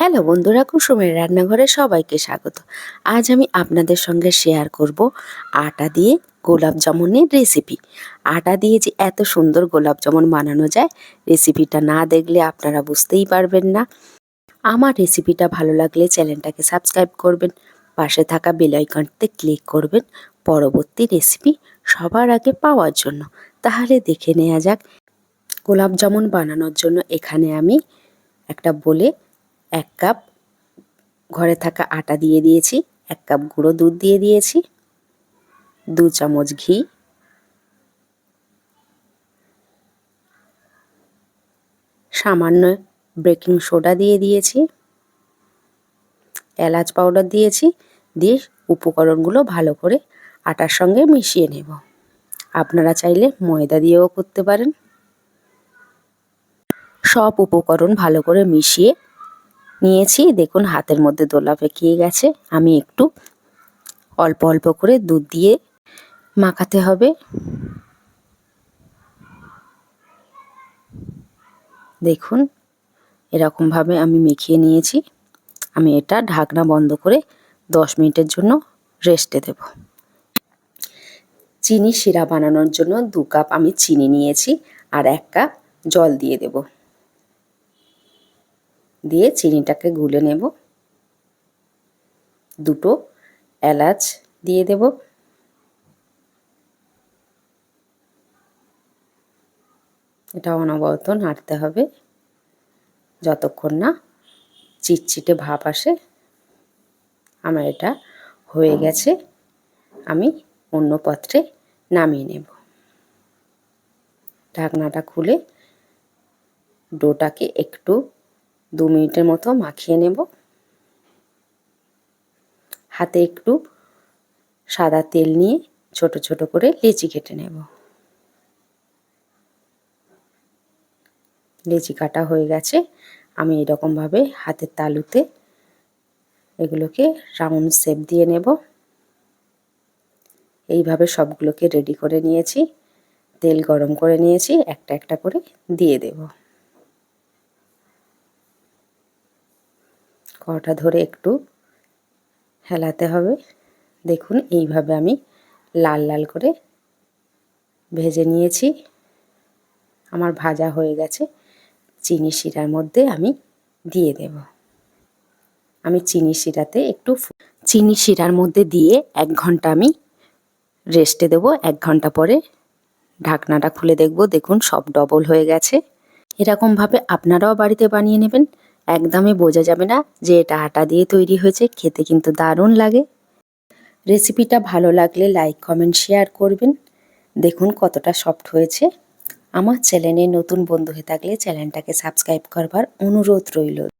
Hello বন্ধুরা, কুসুমের রান্নাঘরে সবাইকে স্বাগত। আজ আমি আপনাদের সঙ্গে শেয়ার করব আটা দিয়ে গোলাপ জামুনের রেসিপি আটা দিয়ে যে এত সুন্দর গোলাপ জামুন বানানো যায় রেসিপিটা না দেখলে আপনারা বুঝতেই পারবেন না। আমার রেসিপিটা ভালো লাগলে চ্যানেলটাকে সাবস্ক্রাইব করবেন, পাশে থাকা বেল আইকনটিতে ক্লিক করবেন পরবর্তী রেসিপি সবার আগে পাওয়ার জন্য। তাহলে দেখে নেওয়া যাক, গোলাপ জামুন বানানোর জন্য এখানে আমি একটা বলে এক কাপ, ঘরে থাকা আটা দিয়ে দিয়েছি, এক কাপ গুঁড়ো দুধ দিয়ে দিয়েছি, দু চামচ ঘি, সামান্য বেকিং সোডা দিয়ে দিয়েছি, এলাচ পাউডার দিয়েছি, দিয়ে উপকরণগুলো ভালো করে আটার সঙ্গে মিশিয়ে নেব। আপনারা চাইলে ময়দা দিয়েও করতে পারেন। সব উপকরণ ভালো করে মিশিয়ে নিয়েছি। দেখুন, হাতের মধ্যে দোলা পেকিয়ে গেছে। আমি একটু অল্প অল্প করে দুধ দিয়ে মাখাতে হবে। দেখুন, এরকমভাবে আমি মেখিয়ে নিয়েছি। আমি এটা ঢাকনা বন্ধ করে দশ মিনিটের জন্য রেস্টে দেব। চিনি শিরা বানানোর জন্য দু কাপ আমি চিনি নিয়েছি আর এক কাপ জল দিয়ে দেবো। দিয়ে চিনিটাকে গুলে নেব। দুটো এলাচ দিয়ে দেব। এটা অনবরত নাড়তে হবে। যতক্ষণ না চিটচিটে ভাব আসে, আমার এটা হয়ে গেছে। আমি অন্য পাত্রে নামিয়ে নেব। ঢাকনাটা খুলে ডোটাকে একটু দু মিনিটের মতো মাখিয়ে নেব। হাতে একটু সাদা তেল নিয়ে ছোট ছোট করে লেচি কেটে নেব। লেচি কাটা হয়ে গেছে। আমি এরকমভাবে হাতের তালুতে এগুলোকে রাউন্ড শেপ দিয়ে নেব। এইভাবে সবগুলোকে রেডি করে নিয়েছি। তেল গরম করে নিয়েছি। একটা একটা করে দিয়ে দেবো। কটা ধরে একটু হেলাতে হবে। দেখুন, এইভাবে আমি লাল লাল করে ভেজে নিয়েছি। আমার ভাজা হয়ে গেছে। চিনি শিরার মধ্যে আমি দিয়ে দেব। আমি চিনি শিরাতে একটু চিনি শিরার মধ্যে দিয়ে এক ঘণ্টা আমি রেস্টে দেব। এক ঘণ্টা পরে ঢাকনাটা খুলে দেখব। দেখুন, সব ডবল হয়ে গেছে। এরকমভাবে আপনারাও বাড়িতে বানিয়ে নেবেন। একদমই বোঝা যাবে না যে এটা আটা দিয়ে তৈরি হয়েছে, খেতে কিন্তু দারুণ লাগে। রেসিপিটা ভালো লাগলে লাইক, কমেন্ট, শেয়ার করবেন। দেখুন কতটা সফট হয়েছে। আমার চ্যানেলে নতুন বন্ধু হয়ে থাকলে চ্যানেলটাকে সাবস্ক্রাইব করবার অনুরোধ রইল।